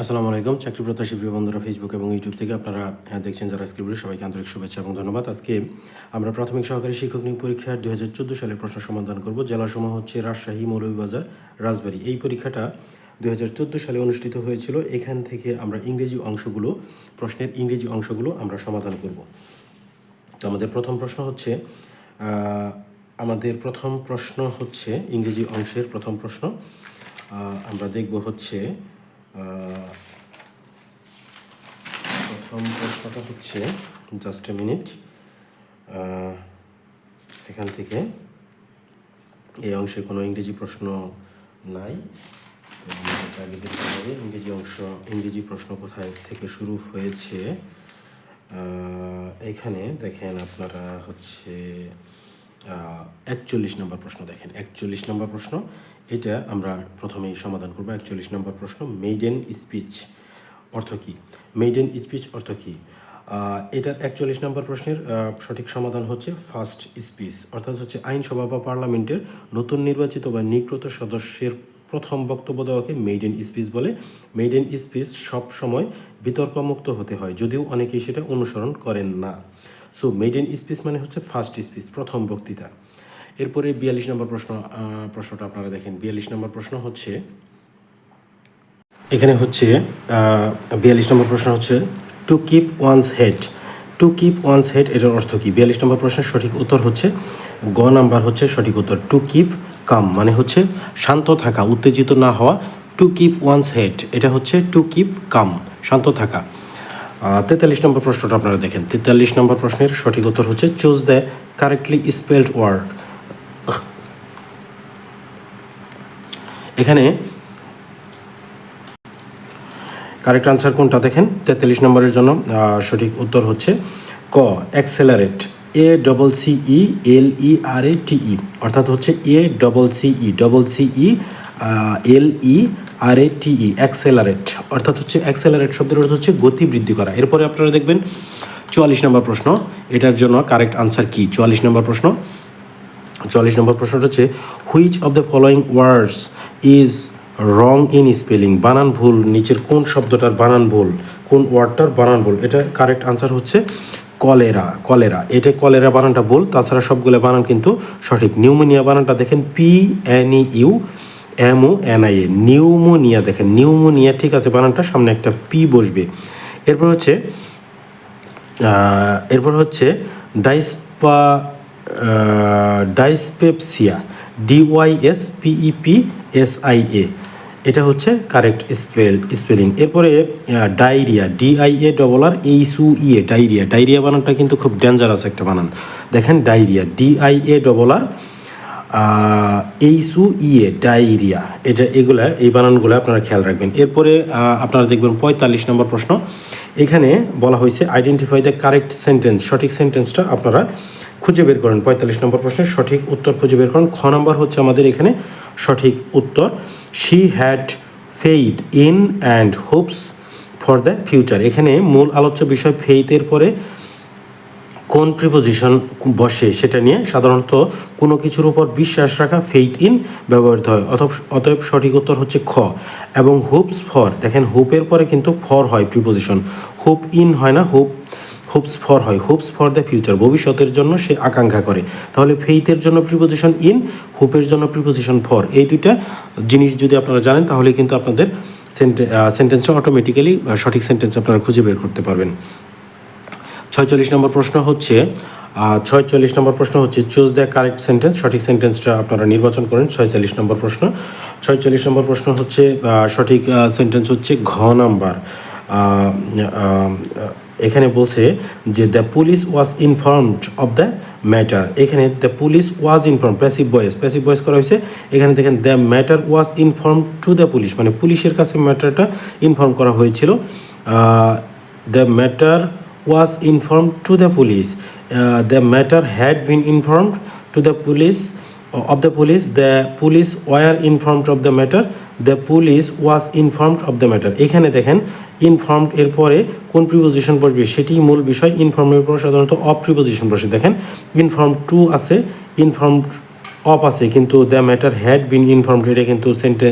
আসসালামু আলাইকুম। চাকরি প্রত্যাশী প্রিয় বন্ধুরা ফেসবুক এবং ইউটিউব থেকে আপনারা দেখছেন যারা স্ক্রিপ্ট সবাইকে আন্তরিক শুভেচ্ছা এবং ধন্যবাদ। আজকে আমরা প্রাথমিক সহকারী শিক্ষক নিয়োগ পরীক্ষার দুই হাজার চোদ্দ সালের প্রশ্ন সমাধান করব। জেলাসমূহ হচ্ছে রাজশাহী, মৌলভীবাজার, রাজবাড়ী। এই পরীক্ষাটা দুই হাজার চোদ্দ সালে অনুষ্ঠিত হয়েছিল। এখান থেকে আমরা ইংরেজি অংশগুলো, প্রশ্নের ইংরেজি অংশগুলো আমরা সমাধান করব। তো আমাদের প্রথম প্রশ্ন হচ্ছে আমাদের প্রথম প্রশ্ন হচ্ছে ইংরেজি অংশের প্রথম প্রশ্ন। আমরা দেখব হচ্ছে প্রথম প্রশ্নটা হচ্ছে জাস্ট এ মিনিট এখান থেকে এই অংশে কোনো ইংরেজি প্রশ্ন নাই। আগে দেখতে হবে ইংরেজি অংশ, ইংরেজি প্রশ্ন কোথায় থেকে শুরু হয়েছে? এখানে দেখেন আপনারা হচ্ছে একচল্লিশ নম্বর প্রশ্ন দেখেন। একচল্লিশ নম্বর প্রশ্ন, এটা আমরা প্রথমেই সমাধান করব। একচল্লিশ নম্বর প্রশ্ন মেইডেন স্পিচ অর্থ কী? মেইডেন স্পিচ অর্থ কী? এটার একচল্লিশ নম্বর প্রশ্নের সঠিক সমাধান হচ্ছে ফার্স্ট স্পিচ অর্থাৎ হচ্ছে আইনসভা বা পার্লামেন্টের নতুন নির্বাচিত বা নিকৃত সদস্যের প্রথম বক্তব্য দেওয়াকে মেইডেন স্পিচ বলে। মেইডেন স্পিচ সব সময় বিতর্কমুক্ত হতে হয়, যদিও অনেকেই সেটা অনুসরণ করেন না। সো মেইডেন স্পিচ মানে হচ্ছে ফার্স্ট স্পিচ প্রথম বক্তৃতা। এরপরে বিয়াল্লিশ নম্বর প্রশ্ন প্রশ্নটা আপনারা দেখেন। বিয়াল্লিশ নম্বর প্রশ্ন হচ্ছে, এখানে হচ্ছে বিয়াল্লিশ নম্বর প্রশ্ন হচ্ছে to keep one's head to keep one's head এটার অর্থ কী? বিয়াল্লিশ নম্বর প্রশ্নের সঠিক উত্তর হচ্ছে, গ নাম্বার হচ্ছে সঠিক উত্তর। টু কিপ কাম মানে হচ্ছে শান্ত থাকা, উত্তেজিত না হওয়া। টু কিপ ওয়ানস হেড এটা হচ্ছে টু কিপ কাম শান্ত থাকা। তেতাল্লিশ নম্বর প্রশ্নটা আপনারা দেখেন। তেতাল্লিশ নম্বর প্রশ্নের সঠিক উত্তর হচ্ছে choose the correctly spelled word এখানে কারেক্ট আনসার কোনটা দেখেন? তেতাল্লিশ নম্বরের জন্য সঠিক উত্তর হচ্ছে ক accelerate A double C E L E R A T E অর্থাৎ হচ্ছে A double C E double C E L E R A T E accelerate অর্থাৎ হচ্ছে অ্যাক্সেলারেট শব্দের অর্থ হচ্ছে গতি বৃদ্ধি করা। এরপরে আপনারা দেখবেন চুয়াল্লিশ নম্বর প্রশ্ন, এটার জন্য কারেক্ট আনসার কি? চুয়াল্লিশ নম্বর প্রশ্ন। চুয়াল্লিশ নম্বর প্রশ্নটা হচ্ছে which of the following words is wrong in spelling বানান ভুল, নিচের কোন শব্দটার বানান ভুল? কোন ওয়ার্ডটার বানান ভুল? এটা কারেক্ট আনসার হচ্ছে কলেরা কলেরা। এটা কলেরা বানানটা ভুল, তাছাড়া সবগুলো বানান কিন্তু সঠিক। নিউমোনিয়া বানানটা দেখেন P N U M O N I A pneumonia, দেখেন নিউমোনিয়া, ঠিক আছে, বানানটা সামনে একটা পি বসবে। এরপর হচ্ছে এরপর হচ্ছে ডাইসপা dyspepsia DYS PEP S I A. এটা হচ্ছে কারেক্ট স্পেল, স্পেলিং। এরপরে diarrhoea DIA double R H O EA diarrhoea. Diarrhoea বানানটা কিন্তু খুব ডেঞ্জারাস একটা বানান। দেখেন, diarrhoea DIA double R H O EA diarrhoea, এটা এগুলা, এই বানানগুলো আপনারা খেয়াল রাখবেন। এরপরে আপনারা দেখবেন পঁয়তাল্লিশ নম্বর প্রশ্ন। এখানে বলা হয়েছে আইডেন্টিফাই দ্য কারেক্ট সেন্টেন্স সঠিক সেন্টেন্সটা আপনারা খুঁজে বের করেন। পঁয়তাল্লিশ নম্বর প্রশ্নের সঠিক উত্তর খুঁজে বের করেন। খ নম্বর হচ্ছে আমাদের এখানে সঠিক উত্তর। She had faith in and hopes for the future এখানে মূল আলোচ্য বিষয় ফেইথের পরে কোন প্রিপোজিশন বসে সেটা নিয়ে সাধারণত কোনো কিছুর উপর বিশ্বাস রাখা ফেইথ ইন ব্যবহৃত হয়। অতএব অতএব সঠিক উত্তর হচ্ছে খ। এবং হুপস ফর দেখেন হুপের পরে কিন্তু ফর হয় প্রিপোজিশন হুপ ইন হয় না হুপ হুপস ফর হয়। হুপস ফর দ্য ফিউচার ভবিষ্যতের জন্য সে আকাঙ্ক্ষা করে। তাহলে ফেইথের জন্য প্রিপোজিশন ইন হুপের জন্য প্রিপোজিশন ফর এই দুইটা জিনিস যদি আপনারা জানেন, তাহলে কিন্তু আপনাদের সেন্টেন্সটা অটোমেটিক্যালি সঠিক সেন্টেন্স আপনারা খুঁজে বের করতে পারবেন। ছয়চল্লিশ নম্বর প্রশ্ন হচ্ছে ছয়চল্লিশ নম্বর প্রশ্ন হচ্ছে চুজ দ্য কারেক্ট সেন্টেন্স সঠিক সেন্টেন্সটা আপনারা নির্বাচন করেন, ছয়চল্লিশ নম্বর প্রশ্ন। ছয়চল্লিশ নম্বর প্রশ্ন হচ্ছে সঠিক সেন্টেন্স হচ্ছে ঘ নাম্বার। এখানে বলছে যে the police was informed of the matter এখানে the police was inform passive voice passive voice করা হয়েছে। এখানে দেখেন the matter was inform to the police মানে পুলিশের কাছে ম্যাটারটা ইনফর্ম করা হয়েছিল। The matter was informed to the police. Uh, the matter had been informed to the police uh, of the police. The police were informed of the matter. The police was informed of the matter. এখানে দেখেন informed এর পরে কোন preposition বসবে সেটি মূল বিষয় ইনফর্মের পর সাধারণত অফ প্রিপোজিশন বসে দেখেন ইনফর্ম টু আছে ইনফর্ম অফ আছে কিন্তু the matter had been informed এটা কিন্তু সেন্টে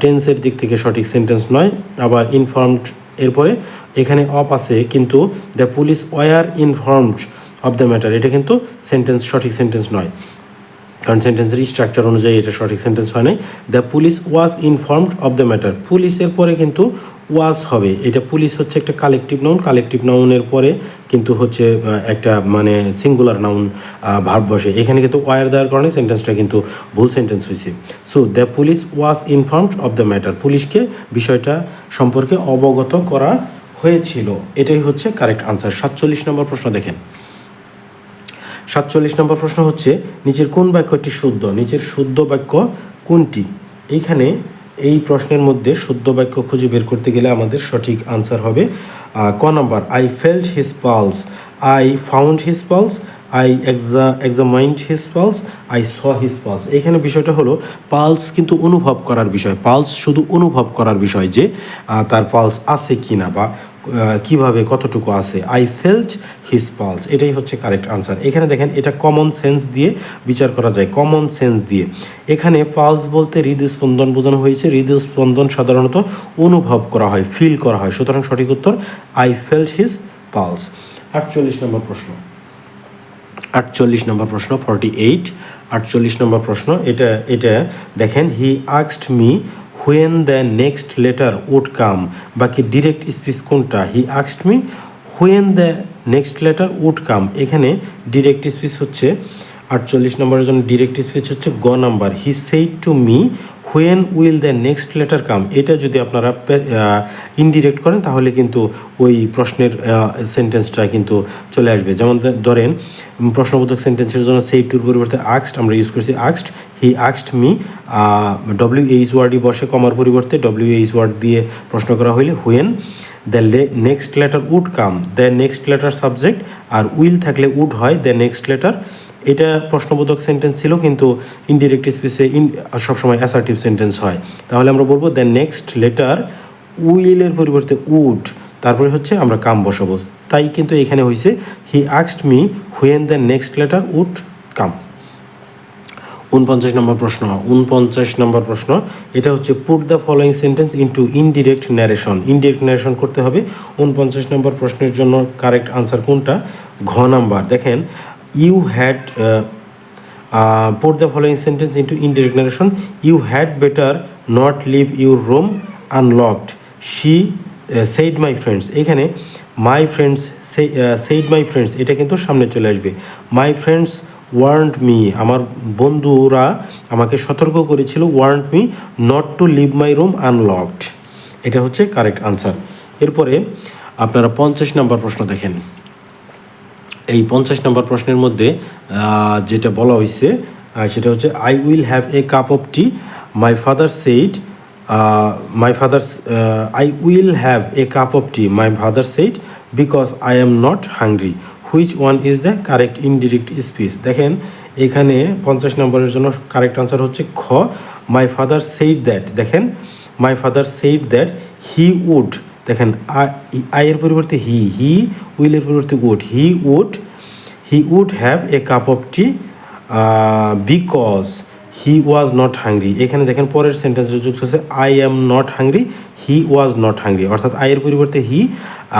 টেন্সের দিক থেকে সঠিক সেন্টেন্স নয় আবার ইনফর্মড এরপরে এখানে অফ আছে, কিন্তু the police were informed of the matter এটা কিন্তু সেন্টেন্স সঠিক সেন্টেন্স নয়। কারণ সেন্টেন্সের স্ট্রাকচার অনুযায়ী এটা সঠিক সেন্টেন্স হয় নাই। The police was informed of the matter পুলিশের পরে কিন্তু ওয়াজ হবে। এটা পুলিশ হচ্ছে একটা কালেকটিভ নাউন কালেকটিভ নাউনের পরে কিন্তু হচ্ছে একটা মানে সিঙ্গুলার নাউন ভাব বসে। এখানে কিন্তু ওয়ার দেওয়ার কারণে সেন্টেন্সটা কিন্তু ভুল সেন্টেন্স হয়েছে so the police was informed of the matter পুলিশকে বিষয়টা সম্পর্কে অবগত করা হয়েছিল? এটাই হচ্ছে কারেক্ট আনসার সাতচল্লিশ নম্বর প্রশ্ন দেখেন। সাতচল্লিশ নম্বর প্রশ্ন হচ্ছে, নিচের কোন বাক্যটি শুদ্ধ? নিচের শুদ্ধ বাক্য কোনটি? এইখানে এই প্রশ্নের মধ্যে শুদ্ধ বাক্য খুঁজে বের করতে গেলে আমাদের সঠিক আনসার হবে ক number I felt his pulse I found his pulse I এক্সা examined his pulse I saw his pulse এখানে বিষয়টা হলো পালস কিন্তু অনুভব করার বিষয়। পালস শুধু অনুভব করার বিষয় যে তার পালস আছে কি না বা কীভাবে কতটুকু আছে? আই ফেল্ট হিজ পালস এটাই হচ্ছে কারেক্ট আনসার এখানে দেখেন, এটা কমন সেন্স দিয়ে বিচার করা যায়। কমন সেন্স দিয়ে। এখানে পালস বলতে হৃদস্পন্দন বোঝানো হয়েছে। হৃদস্পন্দন সাধারণত অনুভব করা হয় ফিল করা হয়। সুতরাং সঠিক উত্তর আই ফেল্ট হিজ পালস আটচল্লিশ নম্বর প্রশ্ন। আটচল্লিশ নম্বর প্রশ্ন ফর্টি এইট আটচল্লিশ নম্বর প্রশ্ন, এটা এটা দেখেন he আক্সড me when the next letter would come বাকি ডিরেক্ট স্পিচ কোনটা? He আক্সড me when the next letter would come এখানে ডিরেক্ট স্পিচ হচ্ছে, আটচল্লিশ নম্বরের জন্য ডিরেক্ট স্পিচ হচ্ছে গ number. He said to me when will the next letter come এটা যদি আপনারা ইনডিরেক্ট করেন, তাহলে কিন্তু ওই প্রশ্নের সেন্টেন্সটা কিন্তু চলে আসবে। যেমন ধরেন প্রশ্নবোধক সেন্টেন্সের জন্য সেই টুর পরিবর্তে আক্সড আমরা ইউজ করছি আক্সড হি আক্সড মি ডব্লিউ এইচ ওয়ার্ডই বসে কমার পরিবর্তে ডব্লিউ এইচ ওয়ার্ড দিয়ে প্রশ্ন করা হইলে when the next letter would come the next letter subject R will থাকলে উড হয় দ্য নেক্সট লেটার এটা প্রশ্নবোধক সেন্টেন্স ছিল, কিন্তু ইনডিরেক্ট স্পিচে ইন সবসময় অ্যাসার্টিভ সেন্টেন্স হয়। তাহলে আমরা বলব দ্য নেক্সট লেটার উইলের পরিবর্তে উড তারপরে হচ্ছে আমরা কাম বসাবো। তাই কিন্তু এখানে হয়েছে he আক্সড me when the next letter would come উনপঞ্চাশ নম্বর প্রশ্ন, উনপঞ্চাশ নম্বর প্রশ্ন, এটা হচ্ছে put the following sentence into indirect narration indirect narration করতে হবে। উনপঞ্চাশ নম্বর প্রশ্নের জন্য কারেক্ট আনসার কোনটা? ঘ নাম্বার। দেখেন you had pour the following sentence into indirect narration you had better not leave your room unlocked she said my friends এখানে my friends said my friends এটা কিন্তু সামনে চলে আসবে। মাই ফ্রেন্ডস ওয়ার্ন্ট মি আমার বন্ধুরা আমাকে সতর্ক করেছিল warned me not to leave my room unlocked এটা হচ্ছে কারেক্ট আনসার এরপরে আপনারা পঞ্চাশ নম্বর প্রশ্ন দেখেন। এই পঞ্চাশ নম্বর প্রশ্নের মধ্যে যেটা বলা হয়েছে সেটা হচ্ছে I will have a cup of tea my father said my father I will have a cup of tea my father said because I am not hungry which one is the correct indirect speech দেখেন, এখানে পঞ্চাশ নম্বরের জন্য correct answer হচ্ছে খ। মাই father said that দেখেন my father said that he would দেখেন আয়ের পরিবর্তে হি হি, উইলের পরিবর্তে would he would he would have a cup of tea because he was not hungry এখানে দেখেন, পরের সেন্টেন্সে যুক্ত আছে I am not hungry he was not hungry অর্থাৎ আয়ের পরিবর্তে হি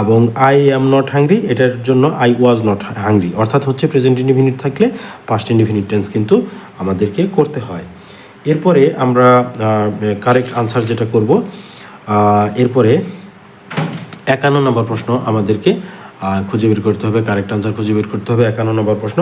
এবং আই এম নট হাংরি এটার জন্য আই ওয়াজ নট হাংরি অর্থাৎ হচ্ছে প্রেজেন্ট ইনডিফিনিট থাকলে পাস্ট ইনডিফিনিট টেন্স কিন্তু আমাদেরকে করতে হয়। এরপরে আমরা কারেক্ট আনসার যেটা করব এরপরে একান্ন নম্বর প্রশ্ন আমাদেরকে খুঁজে বের করতে হবে কারেক্ট আনসার খুঁজে বের করতে হবে, একান্ন নম্বর প্রশ্ন।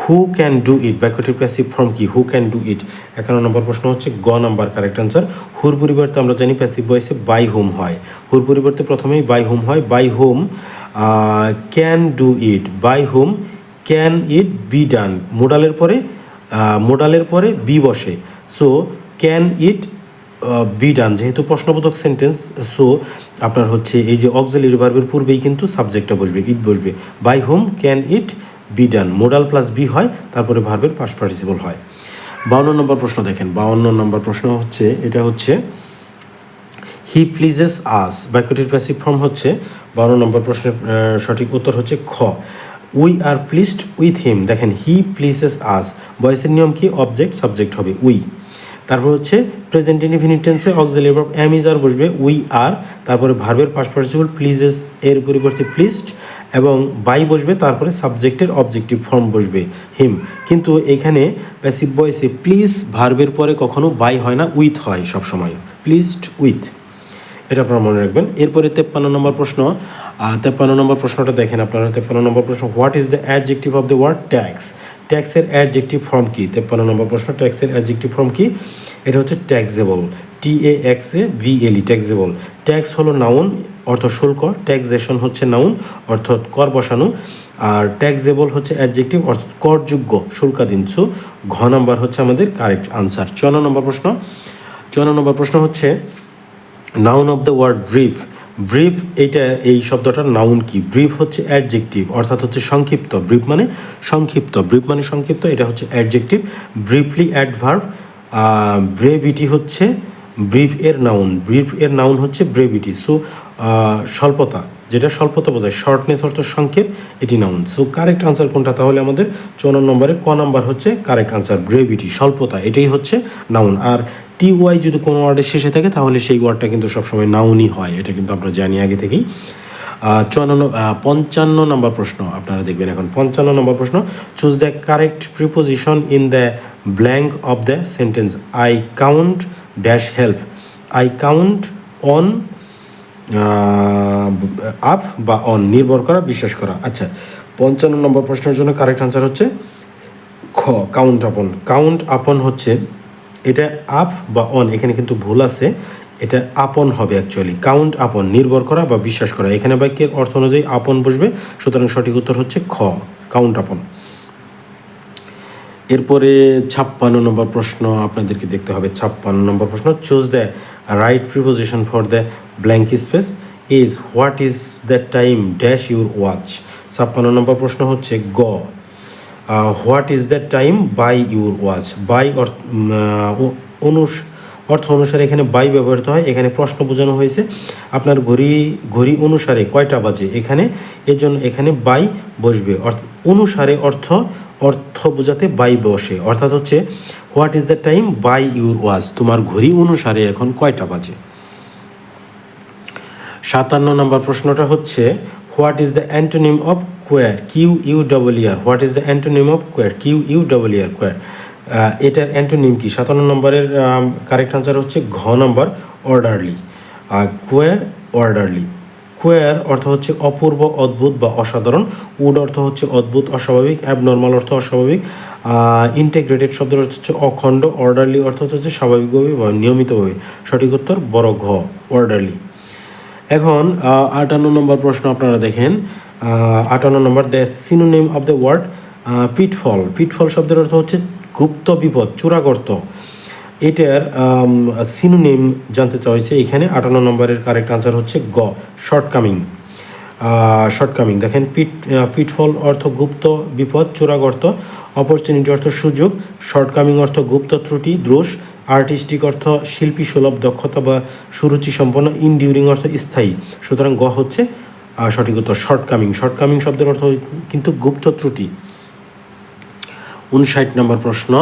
হু ক্যান ডু ইট বাক্যটির প্যাসিভ ফর্ম কি? হু ক্যান ডু ইট একান্ন নম্বর প্রশ্ন হচ্ছে গ নাম্বার কারেক্ট আনসার হুর পরিবর্তে আমরা জানি প্যাসিভ ভয়েসে বাই হোম হয়? হুর পরিবর্তে প্রথমেই বাই হোম হয়? By home can do it by home can it be done মোডালের পরে মোডালের পরে বি বসে। So can it be done যেহেতু প্রশ্নবোধক সেন্টেন্স সো আপনার হচ্ছে এই যে অক্সিলারি ভার্বের পূর্বেই কিন্তু সাবজেক্টটা বসবে ইট বসবে। By home can it be done modal plus be হয়, তারপরে ভার্বের পাস্ট পার্টিসিপল হয়। বাউন্ন নম্বর প্রশ্ন দেখেন, বাউন্ন নম্বর প্রশ্ন হচ্ছে, এটা হচ্ছে হি প্লিজেস আস বাক্যটির প্যাসিভ ফর্ম হচ্ছে বারো নম্বর প্রশ্নের সঠিক উত্তর হচ্ছে খ। উই আর প্লিসড উইথ হিম দেখেন হি প্লিজেস আস বয়সের নিয়ম কি? অবজেক্ট সাবজেক্ট হবে উই তারপর হচ্ছে প্রেজেন্ট ইনডিফিনিট টেন্সে এম ইজ আর বসবে উই আর তারপরে ভার্বের পার্টিসিপল প্লিজেস এর পরিবর্তে প্লিজড এবং বাই বসবে, তারপরে সাবজেক্টের অবজেক্টিভ ফর্ম বসবে হিম কিন্তু এখানে প্যাসিভ ভয়েসে প্লিজ ভার্বের পরে কখনো বাই হয় না উইথ হয় সবসময় প্লিজড উইথ এটা আপনারা মনে রাখবেন। এরপরে তেপ্পান্ন নম্বর প্রশ্ন তেপ্পান্ন নম্বর প্রশ্নটা দেখেন আপনারা, তেপ্পান্ন নম্বর প্রশ্ন what is the adjective of the word tax ট্যাক্সের অ্যাডজেক্টিভ ফর্ম কী? তেপ্পান্ন নম্বর প্রশ্ন, ট্যাক্সের অ্যাডজেক্টিভ ফর্ম কী? এটা হচ্ছে taxable T A X A B L E taxable. Tax হলো নাউন, অর্থ শুল্ক। ট্যাক্সেশন হচ্ছে নাউন অর্থাৎ কর বসানো। আর ট্যাক্সেবল হচ্ছে অ্যাডজেক্টিভ অর্থাৎ করযোগ্য, শুল্কাধীন। সো ঘ নম্বর হচ্ছে আমাদের কারেক্ট আনসার। চুয়ান্ন নম্বর প্রশ্ন। চুয়ান্ন নম্বর প্রশ্ন হচ্ছে, noun of the word brief. Brief এইটা এই শব্দটার নাউন কি? ব্রিফ হচ্ছে অ্যাডজেক্টিভ অর্থাৎ হচ্ছে সংক্ষিপ্ত। ব্রিফ মানে সংক্ষিপ্ত। ব্রিফ মানে সংক্ষিপ্ত, এটা হচ্ছে অ্যাডজেক্টিভ ব্রিফলি অ্যাডভার্ভ ব্রেভিটি হচ্ছে ব্রিফ এর নাউন ব্রিফ এর নাউন হচ্ছে ব্রেভিটি সো স্বল্পতা। যেটা স্বল্পতা বোঝায়। শর্টনেস অর্থ সংক্ষেপ, এটি নাউন সো কারেক্ট আনসার কোনটা? তাহলে আমাদের চৌন্ন নম্বরে ক নাম্বার হচ্ছে কারেক্ট আনসার ব্রেভিটি স্বল্পতা, এটাই হচ্ছে নাউন আর টি ওয়াই যদি কোনো ওয়ার্ডের শেষে থাকে, তাহলে সেই ওয়ার্ডটা কিন্তু সবসময় নাউনই হয়, এটা কিন্তু আমরা জানি আগে থেকেই। চুয়ান্ন পঞ্চান্ন নম্বর প্রশ্ন, আপনারা দেখবেন এখন। পঞ্চান্ন নম্বর প্রশ্ন choose the correct preposition in the blank of the sentence I count dash help I count on up বা অন নির্ভর করা, বিশ্বাস করা। আচ্ছা পঞ্চান্ন নম্বর প্রশ্নের জন্য কারেক্ট আনসার হচ্ছে খ কাউন্ট আপন কাউন্ট আপন হচ্ছে, এটা আপ বা অন এখানে কিন্তু ভুল আছে, এটা আপন হবে অ্যাকচুয়ালি কাউন্ট আপন নির্ভর করা বা বিশ্বাস করা। এখানে বাক্যের অর্থ অনুযায়ী আপন বসবে, সুতরাং সঠিক উত্তর হচ্ছে খ কাউন্ট আপন এরপরে ছাপ্পান্ন নম্বর প্রশ্ন আপনাদেরকে দেখতে হবে। ছাপ্পান্ন নম্বর প্রশ্ন choose the right preposition for the blank space is what is the time dash your watch ছাপ্পান্ন নম্বর প্রশ্ন হচ্ছে গ। What is the time by your watch by অনুস, অর্থ অনুসারে এখানে বাই ব্যবহৃত হয়। এখানে প্রশ্ন বোঝানো হয়েছে। আপনার ঘড়ি ঘড়ি অনুসারে কয়টা বাজে? এখানে এর জন্য এখানে বাই বসবে। অর্থ, অনুসারে অর্থ অর্থ বোঝাতে বাই বসে। অর্থাৎ হচ্ছে what is the time by your watch তোমার ঘড়ি অনুসারে এখন কয়টা বাজে? সাতান্ন নম্বর প্রশ্নটা হচ্ছে what is the antonym of queer Q U double E R what is the antonym of queer Q U double E R queer এটার অ্যান্টোনিম কি? সাতান্ন নম্বরের কারেক্ট আনসার হচ্ছে ঘ নম্বর অর্ডারলি কোয়ার অর্ডারলি কোয়ার অর্থ হচ্ছে অপূর্ব, অদ্ভুত বা অসাধারণ। উড অর্থ হচ্ছে অদ্ভুত, অস্বাভাবিক অ্যাবনর্মাল অর্থ অস্বাভাবিক। ইন্টেগ্রেটেড শব্দের অর্থ হচ্ছে অখণ্ড অর্ডারলি অর্থ হচ্ছে স্বাভাবিকভাবে বা নিয়মিতভাবে। সঠিক উত্তর, বড় ঘ অর্ডারলি এখন আটান্ন নম্বর প্রশ্ন আপনারা দেখেন। আটান্ন number the synonym of the word pitfall pitfall শব্দের অর্থ হচ্ছে গুপ্ত বিপদ, চূড়াগর্ত। এটার সিনোনেম জানতে চাইছে এখানে। আটান্ন নম্বরের কারেক্ট আনসার হচ্ছে গ শর্টকামিং শর্টকামিং দেখেন পিট পিটফল অর্থ গুপ্ত, বিপদ চূড়াগর্ত অপরচুনিটি অর্থ সুযোগ শর্টকামিং অর্থ গুপ্ত ত্রুটি, দোষ আর্টিস্টিক অর্থ শিল্পী সুলভ দক্ষতা বা সুরুচি সম্পন্ন ইনডিউরিং অর্থ স্থায়ী। সুতরাং গ হচ্ছে সঠিক উত্তর শর্টকামিং শর্টকামিং শব্দের অর্থ কিন্তু গুপ্ত ত্রুটি। উনষাট নম্বর প্রশ্ন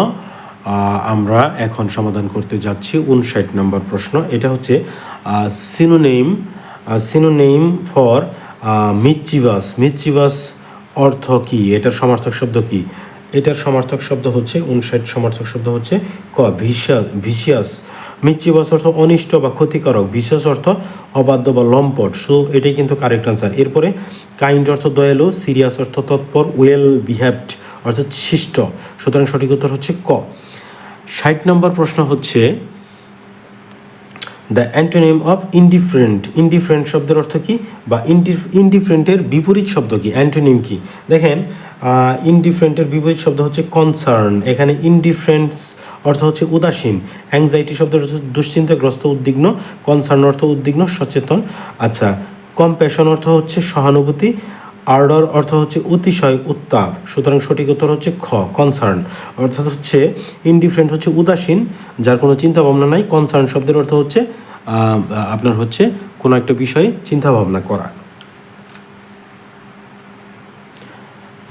আমরা এখন সমাধান করতে যাচ্ছি উনষাট নম্বর প্রশ্ন। এটা হচ্ছে synonym synonym for mischievous mischievous অর্থ কি? এটার সমার্থক শব্দ কি? এটার সমার্থক শব্দ হচ্ছে, উনষাট সমার্থক শব্দ হচ্ছে ক ভিসিয়াস ভিসিয়াস মিচিবাস অর্থ অনিষ্ট বা ক্ষতিকারক। বিশেষ অর্থ অবাধ্য বা লম্পট। সো এটাই কিন্তু কারেক্ট আনসার এরপরে কাইন্ড অর্থ দয়ালু সিরিয়াস অর্থ তৎপর ওয়েল বিহেভড অর্থাৎ শিষ্ট। সুতরাং সঠিক উত্তর হচ্ছে ক। ষাট নম্বর প্রশ্ন হচ্ছে the antonym of indifferent indifferent শব্দের অর্থ কি? বা ইনডিফারেন্টের বিপরীত শব্দ কি? অ্যান্টোনিম কী? দেখেন ইনডিফারেন্টের বিপরীত শব্দ হচ্ছে কনসার্ন এখানে ইনডিফারেন্স অর্থ হচ্ছে উদাসীন অ্যাংজাইটি শব্দের অর্থ দুশ্চিন্তাগ্রস্ত, উদ্বিগ্ন কনসার্ন অর্থ উদ্বিগ্ন, সচেতন আচ্ছা কম্প্যাশন অর্থ হচ্ছে সহানুভূতি আর্ডার অর্থ হচ্ছে অতিশয় উত্তাপ। সুতরাং সঠিক উত্তর হচ্ছে খ কনসার্ন অর্থাৎ হচ্ছে ইনডিফারেন্ট হচ্ছে উদাসীন, যার কোনো চিন্তা ভাবনা নাই। কনসার্ন শব্দের অর্থ হচ্ছে আপনার হচ্ছে কোনো একটা বিষয়ে চিন্তাভাবনা করা।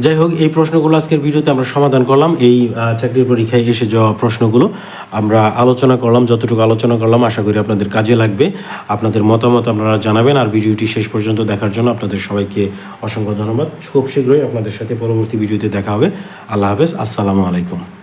যাই হোক এই প্রশ্নগুলো আজকের ভিডিওতে আমরা সমাধান করলাম। এই চাকরির পরীক্ষায় এসে যাওয়া প্রশ্নগুলো আমরা আলোচনা করলাম, যতটুকু আলোচনা করলাম, আশা করি আপনাদের কাজে লাগবে। আপনাদের মতামত আপনারা জানাবেন আর ভিডিওটি শেষ পর্যন্ত দেখার জন্য আপনাদের সবাইকে অসংখ্য ধন্যবাদ। খুব শীঘ্রই আপনাদের সাথে পরবর্তী ভিডিওতে দেখা হবে। আল্লাহ হাফেজ, আসসালামু আলাইকুম।